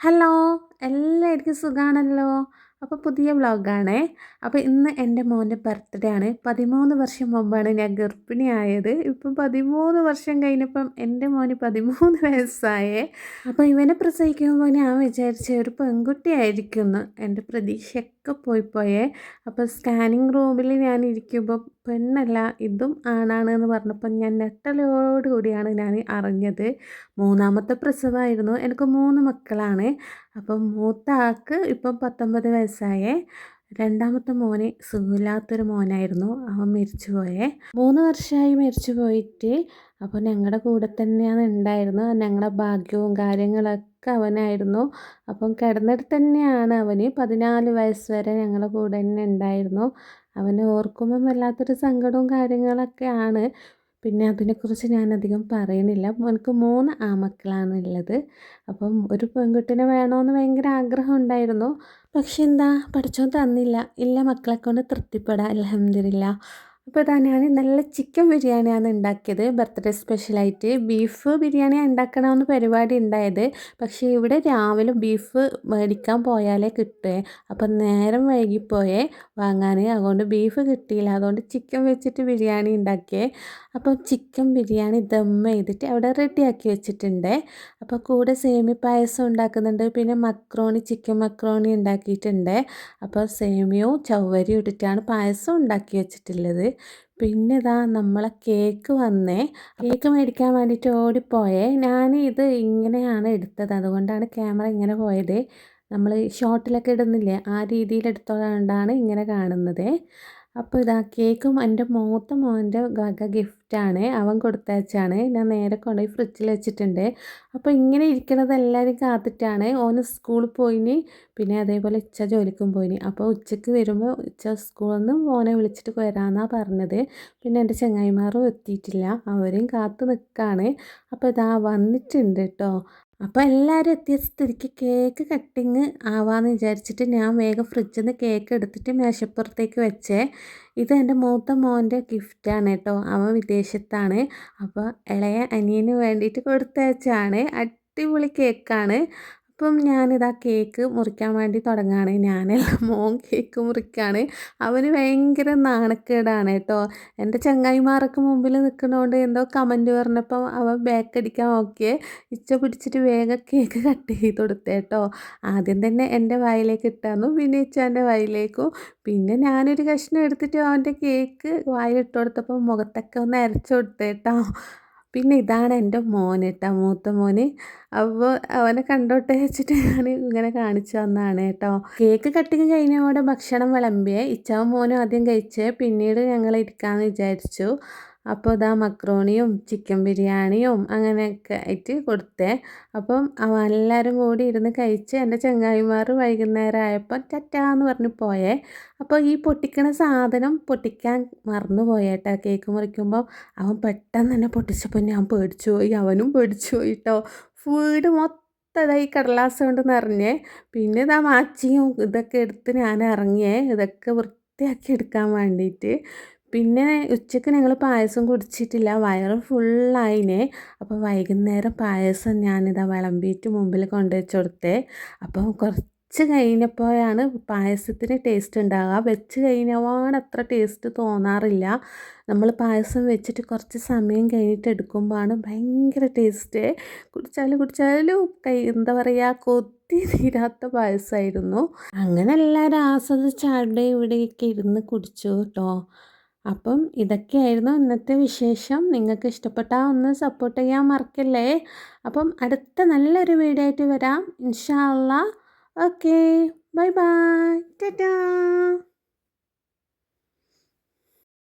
Hello എല്ലാവർക്കും സുഖമാണല്ലോ അപ്പോൾ പുതിയ വ്ലോഗാണേ. അപ്പോൾ ഇന്ന് എന്റെ മോന്റെ ബർത്ത്ഡേ ആണ്. പതിമൂന്ന് വർഷം മുമ്പാണ് ഞാൻ ഗർഭിണിയായത് ഇപ്പം പതിമൂന്ന് വർഷം കഴിഞ്ഞപ്പം എന്റെ മോന് പതിമൂന്ന് വയസ്സായേ. അപ്പോൾ ഇവനെ പ്രസവിക്കുമ്പോൾ ഞാൻ വിചാരിച്ച ഒരു പെൺകുട്ടിയായിരിക്കുന്നു എന്റെ പ്രതീക്ഷയൊക്കെ പോയി പോയേ. അപ്പോൾ സ്കാനിങ് റൂമിൽ ഞാൻ ഇരിക്കുമ്പോൾ പെണ്ണല്ല ഇതും ആണാണ് എന്ന് പറഞ്ഞപ്പോൾ ഞാൻ ഞെട്ടലോടുകൂടിയാണ് ഞാൻ അറിഞ്ഞത്. മൂന്നാമത്തെ പ്രസവമായിരുന്നു എനിക്ക് മൂന്ന് മക്കളാണ്. അപ്പം മൂത്ത ആൾക്ക് ഇപ്പം പത്തൊമ്പത് വയസ്സായേ. രണ്ടാമത്തെ മോനെ സുഖമില്ലാത്തൊരു മോനായിരുന്നു. അവൻ മരിച്ചു പോയേ. മൂന്ന് വർഷമായി മരിച്ചു പോയിട്ട്. അപ്പോൾ ഞങ്ങളുടെ കൂടെ തന്നെയാണ് ഉണ്ടായിരുന്നത്. ഞങ്ങളുടെ ഭാഗ്യവും കാര്യങ്ങളൊക്കെ അവനായിരുന്നു. അപ്പം കിടന്നിടത്ത് തന്നെയാണ് അവന് പതിനാല് വയസ്സ് വരെ ഞങ്ങളുടെ കൂടെ തന്നെ ഉണ്ടായിരുന്നു. അവനെ ഓർക്കുമ്പം വല്ലാത്തൊരു സങ്കടവും കാര്യങ്ങളൊക്കെയാണ്. പിന്നെ അതിനെക്കുറിച്ച് ഞാനധികം അധികം പറയുന്നില്ല. എനിക്ക് മൂന്ന് ആമക്കളാണ് ഉള്ളത് അപ്പം ഒരു പെൺകുട്ടിനെ വേണമെന്ന് ഭയങ്കര ആഗ്രഹം ഉണ്ടായിരുന്നു. പക്ഷെ എന്താ പഠിച്ചോ തന്നില്ല. ഇല്ല മക്കളെ കൊണ്ട് തൃപ്തിപ്പെടാം. അലഹമില്ല അപ്പോൾ ഇതാ ഞാൻ നല്ല ചിക്കൻ ബിരിയാണിയാണ് ഉണ്ടാക്കിയത്. ബർത്ത്ഡേ സ്പെഷ്യലായിട്ട് ബീഫ് ബിരിയാണി ഉണ്ടാക്കണമെന്ന് പരിപാടി ഉണ്ടായത്. പക്ഷേ ഇവിടെ രാവിലെ ബീഫ് മേടിക്കാൻ പോയാലേ കിട്ടുമേ അപ്പം നേരം വൈകിപ്പോയേ വാങ്ങാൻ അതുകൊണ്ട് ബീഫ് കിട്ടിയില്ല. അതുകൊണ്ട് ചിക്കൻ വെച്ചിട്ട് ബിരിയാണി ഉണ്ടാക്കിയേ. അപ്പോൾ ചിക്കൻ ബിരിയാണി ദം ചെയ്തിട്ട് അവിടെ റെഡിയാക്കി വെച്ചിട്ടുണ്ട്. അപ്പോൾ കൂടെ സേമി പായസം ഉണ്ടാക്കുന്നുണ്ട്. പിന്നെ മക്രോണി ചിക്കൻ മക്രോണി ഉണ്ടാക്കിയിട്ടുണ്ട്. അപ്പോൾ സേമിയോ ചവ്വരിയും ഇട്ടിട്ടാണ് പായസം ഉണ്ടാക്കി വെച്ചിട്ടുള്ളത്. പിന്നെ ഇതാ നമ്മളെ കേക്ക് വന്നേ. കേക്ക് മേടിക്കാൻ വേണ്ടിയിട്ട് ഓടിപ്പോയേ. ഞാൻ ഇത് ഇങ്ങനെയാണ് എടുത്തത്. അതുകൊണ്ടാണ് ക്യാമറ ഇങ്ങനെ പോയത്. നമ്മൾ ഷോർട്ടിലൊക്കെ ഇടുന്നില്ലേ? ആ രീതിയിൽ എടുത്തോണ്ടാണ് ഇങ്ങനെ കാണുന്നത്. അപ്പോൾ ഇതാ കേക്കും എന്റെ മൂത്ത മോന്റെ വക ഗിഫ്റ്റാണ്. അവൻ കൊടുത്തയച്ചാണ്. ഞാൻ നേരെ കൊണ്ടുപോയി ഫ്രിഡ്ജിൽ വെച്ചിട്ടുണ്ട്. അപ്പോൾ ഇങ്ങനെ ഇരിക്കുന്നത് എല്ലാവരും കാത്തിട്ടാണ്. ഓന് സ്കൂളിൽ പോയിനി. പിന്നെ അതേപോലെ ഉച്ച ജോലിക്കും പോയിനി. അപ്പോൾ ഉച്ചയ്ക്ക് വരുമ്പോൾ ഉച്ച സ്കൂളിൽ നിന്ന് മോനെ വിളിച്ചിട്ട് വരാമെന്നാണ് പറഞ്ഞത്. പിന്നെ എന്റെ ചങ്ങായിമാരും എത്തിയിട്ടില്ല. അവരെയും കാത്തു നിൽക്കുകയാണ് അപ്പോൾ ഇതാ വന്നിട്ടുണ്ട് കേട്ടോ അപ്പോൾ എല്ലാവരും എത്തിയ സ്ഥിതിക്ക് കേക്ക് കട്ടിങ് ആവാമെന്ന് വിചാരിച്ചിട്ട് ഞാൻ വേഗം ഫ്രിഡ്ജിൽ നിന്ന് കേക്ക് എടുത്തിട്ട് മേശപ്പുറത്തേക്ക് വെച്ചേ. ഇത് എന്റെ മൂത്ത മോന്റെ ഗിഫ്റ്റാണ് കേട്ടോ. അവൻ വിദേശത്താണ്. അപ്പോൾ ഇളയ അനിയന് വേണ്ടിയിട്ട് കൊടുത്തയച്ചാണ് അടിപൊളി കേക്കാണ്. അപ്പം ഞാനിതാ കേക്ക് മുറിക്കാൻ വേണ്ടി തുടങ്ങുകയാണ് ഞാൻ മോൻ കേക്ക് മുറിക്കുകയാണ് അവന് ഭയങ്കര നാണക്കേടാണ് കേട്ടോ. എന്റെ ചങ്ങായിമാരൊക്കെ മുമ്പിൽ നിൽക്കുന്നതുകൊണ്ട് എന്തോ കമന്റ് പറഞ്ഞപ്പം അവൻ ബാക്ക് അടിക്കാൻ നോക്കിയേ. ഇച്ച പിടിച്ചിട്ട് വേഗം കേക്ക് കട്ട് ചെയ്ത് കൊടുത്തേ കേട്ടോ. ആദ്യം തന്നെ എന്റെ വായിലേക്ക് ഇട്ടാന്നു പിന്നെ ഇച്ചാന്റെ വായിലേക്കും. പിന്നെ ഞാനൊരു കഷ്ണം എടുത്തിട്ട് അവന്റെ കേക്ക് വായിലിട്ട് കൊടുത്തപ്പോൾ മുഖത്തൊക്കെ ഒന്ന് അരച്ചു കൊടുത്തേട്ടോ പിന്നെ ഇതാണ് എന്റെ മോൻ കേട്ടോ മൂത്ത മോന്. അപ്പോൾ അവനെ കണ്ടോട്ടെ വെച്ചിട്ട് ഞാൻ ഇങ്ങനെ കാണിച്ചു തന്നാണ് കേട്ടോ. കേക്ക് കട്ടിങ് കഴിഞ്ഞോടെ ഭക്ഷണം വിളമ്പിയേ ഇച്ചാവും മോനും ആദ്യം കഴിച്ച് പിന്നീട് ഞങ്ങൾ ഇരിക്കാമെന്ന് വിചാരിച്ചു. അപ്പോൾ ഇതാ മക്രോണിയും ചിക്കൻ ബിരിയാണിയും അങ്ങനെയൊക്കെ ആയിട്ട് കൊടുത്തേ. അപ്പം എല്ലാവരും കൂടി ഇരുന്ന് കഴിച്ച് എന്റെ ചങ്ങായിമാർ വൈകുന്നേരം ആയപ്പോൾ ചറ്റാന്ന് പറഞ്ഞ് പോയേ. അപ്പോൾ ഈ പൊട്ടിക്കണ സാധനം പൊട്ടിക്കാൻ മറന്നു പോയേട്ടാ കേക്ക് മുറിക്കുമ്പോൾ അവൻ പെട്ടെന്ന് തന്നെ പൊട്ടിച്ചപ്പോൾ ഞാൻ പേടിച്ചു പോയി അവനും പേടിച്ചു പോയി കേട്ടോ വീട് മൊത്തതായി കടലാസ് കൊണ്ട് നിറഞ്ഞേ. പിന്നെ ഇതാ മാച്ചിയും ഇതൊക്കെ എടുത്ത് ഞാൻ ഇറങ്ങിയേ. ഇതൊക്കെ വൃത്തിയാക്കി എടുക്കാൻ വേണ്ടിയിട്ട് പിന്നെ ഉച്ചയ്ക്ക് ഞങ്ങൾ പായസം കുടിച്ചിട്ടില്ല. വയറ് ഫുള്ളായിനെ. അപ്പോൾ വൈകുന്നേരം പായസം ഞാനിതാ വിളമ്പിയിട്ട് മുമ്പിൽ കൊണ്ടുവച്ച് കൊടുത്തേ അപ്പോൾ കുറച്ച് കഴിഞ്ഞപ്പോഴാണ് പായസത്തിന് ടേസ്റ്റ് ഉണ്ടാകുക വെച്ച് കഴിഞ്ഞപാട് അത്ര ടേസ്റ്റ് തോന്നാറില്ല. നമ്മൾ പായസം വെച്ചിട്ട് കുറച്ച് സമയം കഴിഞ്ഞിട്ട് എടുക്കുമ്പോഴാണ് ഭയങ്കര ടേസ്റ്റ് കുടിച്ചാലും കുടിച്ചാലും കൈ എന്താ പറയുക കൊത്തി തീരാത്ത പായസമായിരുന്നു അങ്ങനെ എല്ലാവരും ആസ്വദിച്ച് അവിടെ ഇവിടെയൊക്കെ ഇരുന്ന് കുടിച്ചു കേട്ടോ അപ്പം ഇതൊക്കെയായിരുന്നു ഇന്നത്തെ വിശേഷം. നിങ്ങൾക്ക് ഇഷ്ടപ്പെട്ടാൽ ഒന്ന് സപ്പോർട്ട് ചെയ്യാൻ മറക്കല്ലേ? അപ്പം അടുത്ത നല്ലൊരു വീഡിയോ ആയിട്ട് വരാം. ഇൻഷാ അല്ലാ ഓക്കെ ബൈ ബൈ ടാറ്റാ